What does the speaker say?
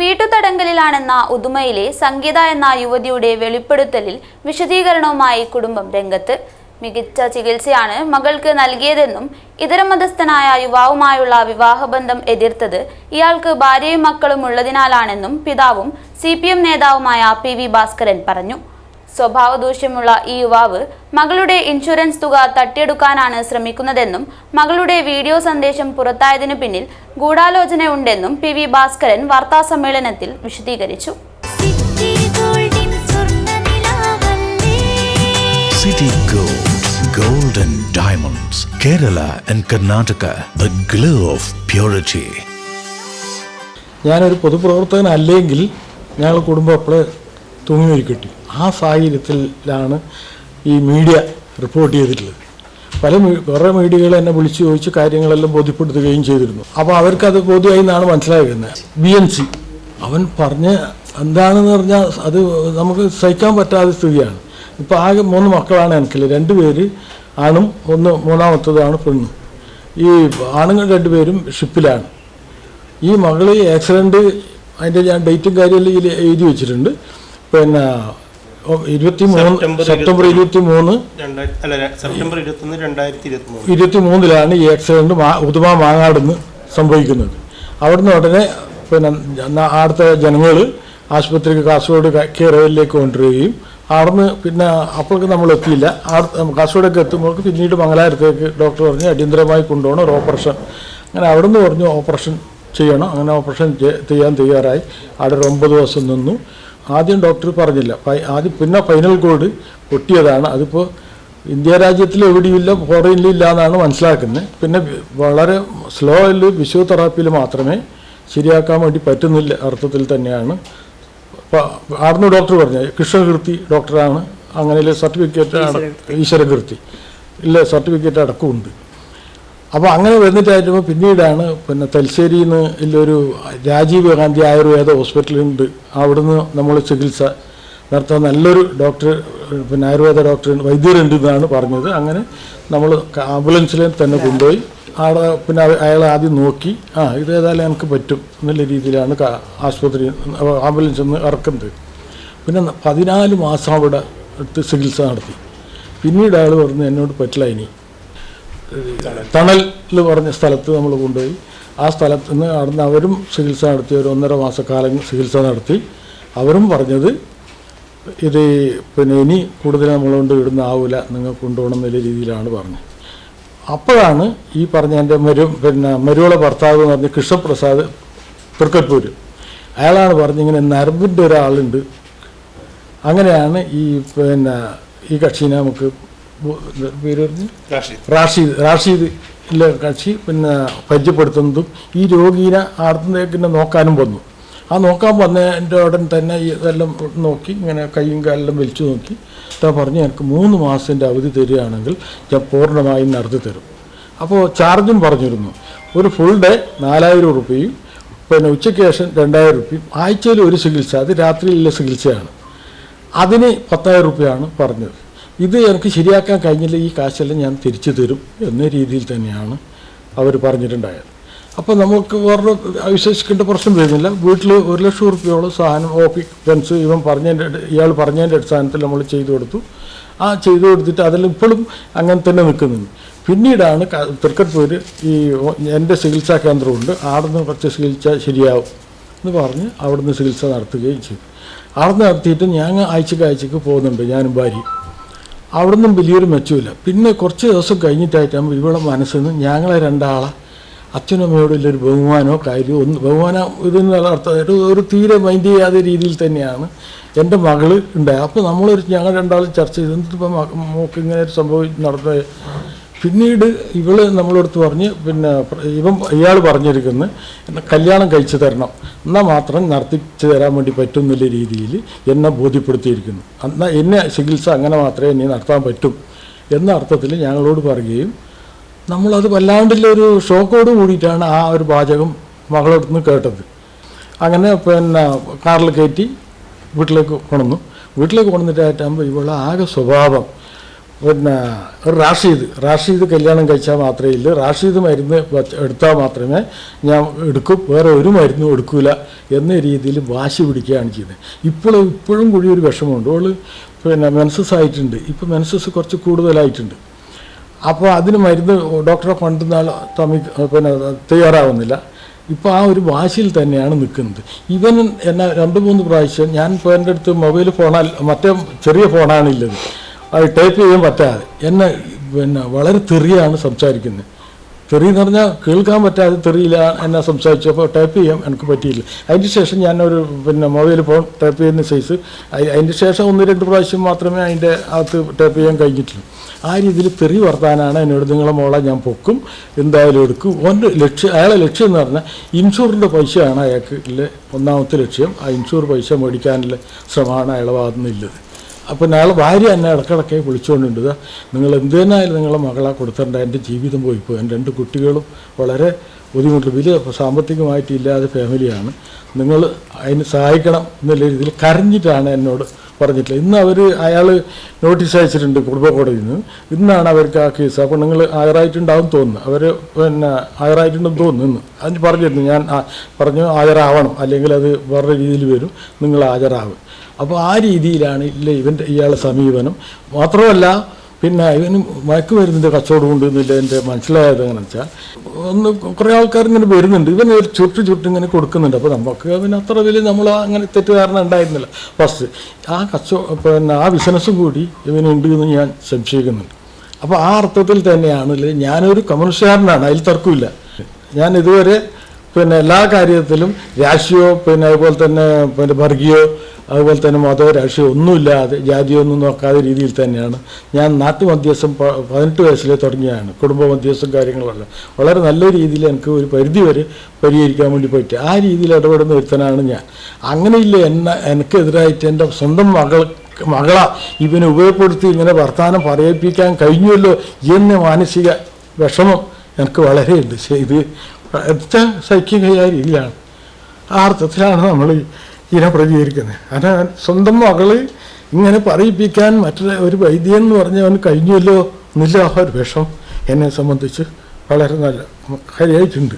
വീട്ടുതടങ്കലിലാണെന്ന ഉദുമയിലെ സംഗീത എന്ന യുവതിയുടെ വെളിപ്പെടുത്തലിൽ വിശദീകരണവുമായി കുടുംബം രംഗത്ത്. മികച്ച ചികിത്സയാണ് മകൾക്ക് നൽകിയതെന്നും ഇതര മതസ്ഥനായ യുവാവുമായുള്ള വിവാഹബന്ധം എതിർത്തത് ഇയാൾക്ക് ഭാര്യയും മക്കളും ഉള്ളതിനാലാണെന്നും പിതാവും സി നേതാവുമായ പി ഭാസ്കരൻ പറഞ്ഞു. സ്വഭാവദൂഷ്യമുള്ള ഈ യുവാവ് മകളുടെ ഇൻഷുറൻസ് തുക തട്ടിയെടുക്കാനാണ് ശ്രമിക്കുന്നതെന്നും മകളുടെ വീഡിയോ സന്ദേശം പുറത്തായതിനു പിന്നിൽ ഗൂഢാലോചനയുണ്ടെന്നും പി വി ഭാസ്കരൻ വാർത്താസമ്മേളനത്തിൽ വിശദീകരിച്ചു. സിറ്റി ഗോൾഡിൻ സ്വർണനിലാവല്ലേ City Gold, Gold and Diamonds, Kerala and Karnataka, the glow of purity. ഞാനൊരു പൊതുപ്രവർത്തകനല്ലെങ്കിൽ ഞങ്ങൾ കുടുംബം അപ്പോൾ തൂങ്ങി കിട്ടി ആ സാഹചര്യത്തിലാണ് ഈ മീഡിയ റിപ്പോർട്ട് ചെയ്തിട്ടുള്ളത്. പല കുറേ മീഡിയകൾ എന്നെ വിളിച്ചു ചോദിച്ച് കാര്യങ്ങളെല്ലാം ബോധ്യപ്പെടുത്തുകയും ചെയ്തിരുന്നു. അപ്പോൾ അവർക്കത് ബോധ്യമായി എന്നാണ് മനസ്സിലാക്കുന്നത് ബി എൻ സി. അവൻ പറഞ്ഞ എന്താണെന്ന് പറഞ്ഞാൽ അത് നമുക്ക് സഹിക്കാൻ പറ്റാത്ത സ്ഥിതിയാണ്. ഇപ്പോൾ ആകെ മൂന്ന് മക്കളാണ് എനിക്കില്ല രണ്ട് പേര് ആണും ഒന്ന് മൂന്നാമത്തതാണ് പെണ്ണും. ഈ ആണുങ്ങൾ രണ്ടുപേരും ഷിപ്പിലാണ്. ഈ മകൾ ആക്സിഡന്റ് അതിന്റെ ഞാൻ ഡേറ്റും കാര്യമെല്ലാം എഴുതി വെച്ചിട്ടുണ്ട്. പിന്നെ ഇരുപത്തി മൂന്ന് സെപ്റ്റംബർ ഇരുപത്തി മൂന്ന് സെപ്റ്റംബർ രണ്ടായിരത്തി ഇരുപത്തി മൂന്ന് മൂന്നിലാണ് ഈ ആക്സിഡന്റ് ഉദുമ മാങ്ങാടുന്ന് സംഭവിക്കുന്നത്. അവിടുന്ന് ഉടനെ പിന്നെ അവിടുത്തെ ജനങ്ങൾ ആശുപത്രിക്ക് കാസർഗോഡ് കെയറയിലേക്ക് കൊണ്ടുവരികയും അവിടുന്ന് പിന്നെ അപ്പോഴേക്ക് നമ്മൾ എത്തിയില്ല. കാസർഗോഡൊക്കെ എത്തുമ്പോൾ പിന്നീട് മംഗലാപുരത്തേക്ക് ഡോക്ടർ പറഞ്ഞ് അടിയന്തരമായി കൊണ്ടുപോകണം ഒരു ഓപ്പറേഷൻ. അങ്ങനെ അവിടുന്ന് പറഞ്ഞു ഓപ്പറേഷൻ ചെയ്യണം. അങ്ങനെ ഓപ്പറേഷൻ ചെയ്യാൻ തയ്യാറായി. അവിടെ ഒരു ഒമ്പത് ദിവസം നിന്നു. ആദ്യം ഡോക്ടർ പറഞ്ഞില്ല. ആദ്യം പിന്നെ ഫൈനൽ കോഡ് പൊട്ടിയതാണ്. അതിപ്പോൾ ഇന്ത്യ രാജ്യത്തിൽ എവിടെയില്ല ഫോറിനിലും ഇല്ല എന്നാണ് മനസ്സിലാക്കുന്നത്. പിന്നെ വളരെ സ്ലോയിൽ ഫിസിയോതെറാപ്പിയിൽ മാത്രമേ ശരിയാക്കാൻ വേണ്ടി പറ്റുന്നില്ല. അർത്ഥത്തിൽ തന്നെയാണ്. അപ്പോൾ ആർന്നു ഡോക്ടർ പറഞ്ഞു? കൃഷ്ണകീർത്തി ഡോക്ടറാണ്. അങ്ങനെ സർട്ടിഫിക്കറ്റ് ഈശ്വരകീർത്തി. ഇല്ല സർട്ടിഫിക്കറ്റ് അടക്കമുണ്ട് അപ്പോൾ അങ്ങനെ വന്നിട്ടായിരുന്നു പിന്നീടാണ് പിന്നെ തലശ്ശേരിയിൽ നിന്ന് ഇല്ലൊരു രാജീവ് ഗാന്ധി ആയുർവേദ ഹോസ്പിറ്റലുണ്ട്. അവിടുന്ന് നമ്മൾ ചികിത്സ നടത്താൻ നല്ലൊരു ഡോക്ടർ പിന്നെ ആയുർവേദ ഡോക്ടർ വൈദ്യരുണ്ട് എന്നാണ് പറഞ്ഞത്. അങ്ങനെ നമ്മൾ ആംബുലൻസിൽ തന്നെ കൊണ്ടുപോയി. അവിടെ പിന്നെ അയാൾ ആദ്യം നോക്കി ആ ഇത് ഏതായാലും എനിക്ക് പറ്റും എന്നുള്ള രീതിയിലാണ് ആശുപത്രി ആംബുലൻസിൽ നിന്ന് ഇറക്കുന്നത്. പിന്നെ പതിനാല് മാസം അവിടെ എടുത്ത് ചികിത്സ നടത്തി. പിന്നീട് അയാൾ പറഞ്ഞു എന്നോട് പറ്റില്ല ഇനി. തണൽ പറഞ്ഞ സ്ഥലത്ത് നമ്മൾ കൊണ്ടുപോയി. ആ സ്ഥലത്ത് നിന്ന് അവിടുന്ന് അവരും ചികിത്സ നടത്തി ഒരു ഒന്നര മാസക്കാലം ചികിത്സ നടത്തി. അവരും പറഞ്ഞത് ഇത് പിന്നെ ഇനി കൂടുതൽ നമ്മളുകൊണ്ട് ഇടുന്ന ആവില്ല നിങ്ങൾ കൊണ്ടുപോകണം എന്നുള്ള രീതിയിലാണ് പറഞ്ഞത്. അപ്പോഴാണ് ഈ പറഞ്ഞ എന്റെ മരു പിന്നെ മരുവള ഭർത്താവ് എന്ന് പറഞ്ഞ കൃഷ്ണപ്രസാദ് തൃക്കൽപ്പൂർ അയാളാണ് പറഞ്ഞിങ്ങനെ നരമ്പിന്റെ ഒരാളുണ്ട്. അങ്ങനെയാണ് ഈ പിന്നെ ഈ കക്ഷീനെ നമുക്ക് പേര് പറഞ്ഞു റാഷീദ്. റാഷീദ് ഇല്ല കക്ഷി പിന്നെ പരിചയപ്പെടുത്തുന്നതും ഈ രോഗീനെ ആർത്തേക്കിനെ നോക്കാനും വന്നു. ആ നോക്കാൻ വന്നതിന്റെ ഉടൻ തന്നെ ഇതെല്ലാം നോക്കി ഇങ്ങനെ കൈയും കാലെല്ലാം വലിച്ചു നോക്കി. ഇതാ പറഞ്ഞു എനിക്ക് മൂന്ന് മാസത്തിന്റെ അവധി തരികയാണെങ്കിൽ ഞാൻ പൂർണമായും നടത്തി തരും. അപ്പോൾ ചാർജും പറഞ്ഞിരുന്നു. ഒരു ഫുൾ ഡേ നാലായിരം റുപ്യയും പിന്നെ ഉച്ചയ്ക്ക് ശേഷം രണ്ടായിരം റുപ്യയും ആഴ്ചയിൽ ഒരു ചികിത്സ അത് രാത്രിയിലെ ചികിത്സയാണ്. അതിന് പത്തായിരം റുപ്യയാണ് പറഞ്ഞത്. ഇത് എനിക്ക് ശരിയാക്കാൻ കഴിഞ്ഞില്ല ഈ കാശെല്ലാം ഞാൻ തിരിച്ചു തരും എന്ന രീതിയിൽ തന്നെയാണ് അവർ പറഞ്ഞിട്ടുണ്ടായത്. അപ്പോൾ നമുക്ക് വേറെ വിശ്വസിക്കേണ്ട പ്രശ്നം വരുന്നില്ല. വീട്ടിൽ ഒരു ലക്ഷം റുപ്യോളം സാധനം ഓപ്പി പെൻസ് ഇവൻ പറഞ്ഞതിന്റെ ഇയാൾ പറഞ്ഞതിന്റെ അടിസ്ഥാനത്തിൽ നമ്മൾ ചെയ്തു കൊടുത്തു. ആ ചെയ്തു കൊടുത്തിട്ട് അതെല്ലാം ഇപ്പോഴും അങ്ങനെ തന്നെ നിൽക്കുന്നുണ്ട്. പിന്നീടാണ് തൃക്കട്ടൂര് ഈ എന്റെ ചികിത്സാ കേന്ദ്രമുണ്ട്. അവിടുന്ന് കുറച്ച് ചികിത്സ ശരിയാവും എന്ന് പറഞ്ഞ് അവിടുന്ന് ചികിത്സ നടത്തുകയും ചെയ്തു. അവിടുന്ന് നടത്തിയിട്ട് ഞാൻ ആഴ്ചക്ക് ആഴ്ചക്ക് പോകുന്നുണ്ട് ഞാനും ഭാര്യയും. അവിടുന്ന് വലിയൊരു മെച്ചമില്ല പിന്നെ കുറച്ച് ദിവസം കഴിഞ്ഞിട്ടായിട്ടാകുമ്പോൾ ഇവിടെ മനസ്സിൽ നിന്ന് ഞങ്ങളെ രണ്ടാളെ അച്ഛനും അമ്മയോടുള്ള ഒരു ബഹുമാനമോ കാര്യമോ ഒന്ന് ബഹുമാനം ഇതെന്ന് അർത്ഥമായിട്ട് ഒരു തീരെ മൈൻഡ് ചെയ്യാത്ത രീതിയിൽ തന്നെയാണ് എന്റെ മകൾ ഉണ്ടായത്. അപ്പോൾ നമ്മളൊരു ഞങ്ങൾ രണ്ടാളും ചർച്ച ചെയ്ത്. എന്നിട്ടിപ്പോൾ മോക്ക് ഇങ്ങനെ ഒരു സംഭവം നടന്നത് പിന്നീട് ഇവൾ നമ്മളടുത്ത് പറഞ്ഞ് പിന്നെ ഇവൻ ഇയാൾ പറഞ്ഞിരിക്കുന്നത് എന്നെ കല്യാണം കഴിച്ചു തരണം. എന്നാൽ മാത്രം നടത്തിച്ചു തരാൻ വേണ്ടി പറ്റും എന്നുള്ള രീതിയിൽ എന്നെ ബോധ്യപ്പെടുത്തിയിരിക്കുന്നു. എന്നാൽ എന്നെ ചികിത്സ അങ്ങനെ മാത്രമേ ഇനി നടത്താൻ പറ്റും. എന്ന അർത്ഥത്തിൽ ഞങ്ങളോട് പറയുകയും നമ്മളത് വല്ലാണ്ടുള്ള ഒരു ഷോക്കോട് കൂടിയിട്ടാണ് ആ ഒരു വാചകം മകളടുത്ത് നിന്ന് കേട്ടത്. അങ്ങനെ പിന്നെ കാറിൽ കയറ്റി വീട്ടിലേക്ക് കൊണ്ടുവന്നു. വീട്ടിലേക്ക് കൊണ്ടുവന്നിട്ടായിട്ടാകുമ്പോൾ ഇവളുടെ ആകെ സ്വഭാവം പിന്നെ റാഷീദ്. റാഷീദ് കല്യാണം കഴിച്ചാൽ മാത്രമേ ഇല്ല. റാഷീദ് മരുന്ന് എടുത്താൽ മാത്രമേ ഞാൻ എടുക്കും. വേറെ ഒരു മരുന്നും എടുക്കില്ല എന്ന രീതിയിൽ വാശി പിടിക്കുകയാണ് ചെയ്യുന്നത്. ഇപ്പോഴും ഇപ്പോഴും കൂടി ഒരു വിഷമമുണ്ട്. അവൾ പിന്നെ മെൻസസ് ആയിട്ടുണ്ട്. ഇപ്പോൾ മെൻസസ് കുറച്ച് കൂടുതലായിട്ടുണ്ട്. അപ്പോൾ അതിന് മരുന്ന് ഡോക്ടറെ പണ്ട് നാൾ തമി പിന്നെ തയ്യാറാവുന്നില്ല. ഇപ്പോൾ ആ ഒരു വാശിയിൽ തന്നെയാണ് നിൽക്കുന്നത്. ഇവൻ എന്നെ രണ്ട് മൂന്ന് പ്രാവശ്യം ഞാൻ ഇപ്പോൾ എന്റെ അടുത്ത് മൊബൈൽ ഫോണാൽ മറ്റേ ചെറിയ ഫോണാണില്ലത് അത് ടൈപ്പ് ചെയ്യാൻ പറ്റാതെ. എന്നെ പിന്നെ വളരെ തെറിയാണ് സംസാരിക്കുന്നത്. തെറി എന്ന് പറഞ്ഞാൽ കേൾക്കാൻ പറ്റാതെ തെറിയില്ല എന്നെ സംസാരിച്ചു അപ്പോൾ ടൈപ്പ് ചെയ്യാൻ എനിക്ക് പറ്റിയില്ല. അതിന് ശേഷം ഞാനൊരു പിന്നെ മൊബൈൽ ഫോൺ ടൈപ്പ് ചെയ്യുന്ന സൈസ് അതിന് ശേഷം ഒന്ന് രണ്ട് പ്രാവശ്യം മാത്രമേ അതിന്റെ അകത്ത് ടൈപ്പ് ചെയ്യാൻ കഴിഞ്ഞിട്ടുള്ളൂ. ആ രീതിയിൽ തെറി വർത്താനാണ് എന്നോട് നിങ്ങളെ മോളെ ഞാൻ പൊക്കും എന്തായാലും എടുക്കും. ഓന്റെ ലക്ഷ്യം അയാളെ ലക്ഷ്യം എന്ന് പറഞ്ഞാൽ ഇൻഷുറിന്റെ പൈസയാണ് അയാൾക്ക് ഇല്ലേ ഒന്നാമത്തെ ലക്ഷ്യം. ആ ഇൻഷൂർ പൈസ മേടിക്കാനുള്ള ശ്രമമാണ് അയാളെ ഭാഗത്തു നിന്നുള്ളത് അപ്പോൾ അയാൾ ഭാര്യ എന്നെ ഇടക്കിടക്കെ വിളിച്ചുകൊണ്ടിട്ട് നിങ്ങൾ എന്തിനായാലും നിങ്ങളെ മകളെ കൊടുത്തിട്ടുണ്ട് എന്റെ ജീവിതം പോയിപ്പോയി. എന്റെ രണ്ട് കുട്ടികളും വളരെ ബുദ്ധിമുട്ട് വലിയ സാമ്പത്തികമായിട്ട് ഇല്ലാതെ ഫാമിലിയാണ് നിങ്ങൾ അതിന് സഹായിക്കണം എന്നുള്ള രീതിയിൽ കരഞ്ഞിട്ടാണ് എന്നോട് പറഞ്ഞിട്ടില്ല. ഇന്ന് അവർ അയാൾ നോട്ടീസ് അയച്ചിട്ടുണ്ട് കുടുംബ കോടതിയിൽ നിന്ന്. ഇന്നാണ് അവർക്ക് ആ കേസ്. അപ്പോൾ നിങ്ങൾ ഹയറായിട്ടുണ്ടാവും തോന്നുന്നു. അവർ പിന്നെ ഹയറായിട്ടുണ്ടെന്ന് തോന്നുന്നു അതിന് പറഞ്ഞിരുന്നു ഞാൻ പറഞ്ഞു ഹാജരാവണം അല്ലെങ്കിൽ അത് വേറെ രീതിയിൽ വരും. നിങ്ങൾ ഹാജരാവും അപ്പോൾ ആ രീതിയിലാണ് ഇല്ല ഇവന്റെ ഇയാളെ സമീപനം. മാത്രമല്ല പിന്നെ ഇവന് മയക്കുമരുന്നിന്റെ കച്ചവടം ഉണ്ട് എന്നില്ല എന്റെ മനസ്സിലായത് എങ്ങനെ വെച്ചാൽ. ഒന്ന് കുറേ ആൾക്കാർ ഇങ്ങനെ വരുന്നുണ്ട്. ഇവൻ ഒരു ചുട്ട് ചുട്ട് ഇങ്ങനെ കൊടുക്കുന്നുണ്ട്. അപ്പോൾ നമുക്ക് അവന് അത്ര വലിയ നമ്മൾ അങ്ങനെ തെറ്റുകാരണം ഉണ്ടായിരുന്നില്ല. ഫസ്റ്റ് ആ കച്ചവ പിന്നെ ആ ബിസിനസ്സും കൂടി ഇവനുണ്ട് എന്ന് ഞാൻ സംശയിക്കുന്നുണ്ട്. അപ്പോൾ ആ അർത്ഥത്തിൽ തന്നെയാണ് ഞാനൊരു കമ്മ്യൂണിസ്റ്റുകാരനാണ് അതിൽ തർക്കമില്ല. ഞാൻ ഇതുവരെ പിന്നെ എല്ലാ കാര്യത്തിലും രാശിയോ പിന്നെ അതുപോലെ തന്നെ പിന്നെ വർഗീയോ അതുപോലെ തന്നെ മതമോ രാഷ്ട്രീയം ഒന്നുമില്ലാതെ ജാതിയൊന്നും നോക്കാതെ രീതിയിൽ തന്നെയാണ്. ഞാൻ നാട്ടു മധ്യസ്ഥം പതിനെട്ട് വയസ്സിലെ തുടങ്ങിയാണ്. കുടുംബ മധ്യസ്ഥം കാര്യങ്ങളെല്ലാം. വളരെ നല്ല രീതിയിൽ എനിക്ക് ഒരു പരിധി വരെ പരിഹരിക്കാൻ വേണ്ടി പറ്റി. ആ രീതിയിൽ ഇടപെടുന്ന ഒരുത്തനാണ് ഞാൻ. അങ്ങനെയില്ല എന്നെ എനിക്കെതിരായിട്ട് എന്റെ സ്വന്തം മകൾ മകള ഇവനെ ഉപയോഗപ്പെടുത്തി ഇങ്ങനെ വർത്തമാനം പറയിപ്പിക്കാൻ കഴിഞ്ഞുവല്ലോ എന്ന മാനസിക വിഷമം എനിക്ക് വളരെയുണ്ട്. ഇത് സഹിക്കുകയായ രീതിയിലാണ് ആ അർത്ഥത്തിലാണ് നമ്മൾ ഇതിനെ പ്രതികരിക്കുന്നത് കാരണം സ്വന്തം മകൾ ഇങ്ങനെ പറയിപ്പിക്കാൻ മറ്റൊരു ഒരു വൈദ്യൻ എന്ന് പറഞ്ഞവന് കഴിഞ്ഞല്ലോ എന്നില്ല ആ ഒരു വിഷം എന്നെ സംബന്ധിച്ച് വളരെ നല്ല കാര്യമായിട്ടുണ്ട്